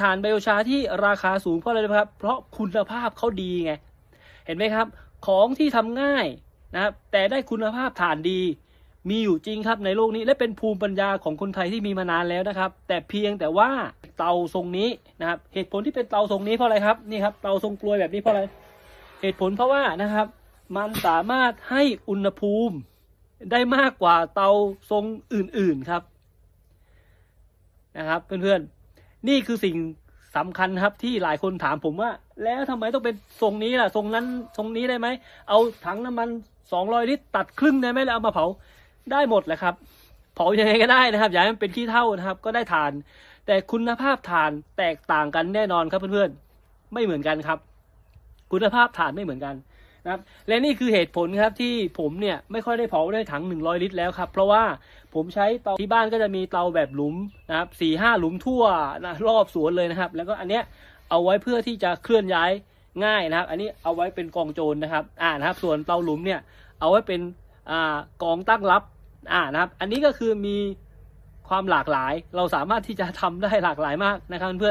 ถ่านไบโอชาที่ราคาสูงเพราะอะไรครับ เพราะคุณภาพเขาดีไง เห็นไหมครับ ของที่ทำง่ายนะครับ แต่ได้คุณภาพถ่านดี มีอยู่จริงครับในโลกนี้และเป็นภูมิปัญญาของคนไทยที่มีมานานแล้วนะครับ แต่เพียงแต่ว่าเตาทรงนี้นะครับ เหตุผลที่เป็นเตาทรงนี้เพราะอะไรครับ นี่ครับ เตาทรงกลวยแบบนี้เพราะอะไร เหตุผลเพราะว่านะครับ มันสามารถให้อุณหภูมิได้มากกว่าเตาทรงอื่นๆครับ นะครับเพื่อนๆ นี่คือสิ่งสำคัญครับที่หลายคนถามผมว่า แล้วทำไมต้องเป็นทรงนี้ล่ะทรงนั้นทรงนี้ได้ไหมเอาถังน้ำมันสองร้อยลิตรตัดครึ่งได้ไหมแล้วเอามาเผาได้หมดแหละครับ เผายังไงก็ได้นะครับอย่าให้มันเป็นขี้เท่านะครับ ก็ได้ทาน แต่คุณภาพถ่านแตกต่างกันแน่นอนครับเพื่อนๆไม่เหมือนกันครับ คุณภาพถ่านไม่เหมือนกัน นะครับและนี่คือเหตุผลครับที่ผมเนี่ยไม่ค่อยได้เผาด้วยถัง 100 ลิตรแล้วครับ เพราะว่าผมใช้เตาที่บ้านก็จะมีเตาแบบหลุมนะครับสี่ห้าหลุมทั่วนะรอบสวนเลยนะครับ แล้วก็อันเนี้ยเอาไว้เพื่อที่จะเคลื่อนย้ายง่ายนะครับ อันนี้เอาไว้เป็นกองโจรนะครับอ่านะครับ ส่วนเตาหลุมเนี่ยเอาไว้เป็นอ่ากองตั้งรับอ่านะครับ อันนี้ก็คือมีความหลากหลาย เราสามารถที่จะทำได้หลากหลายมากนะครับเพื่อน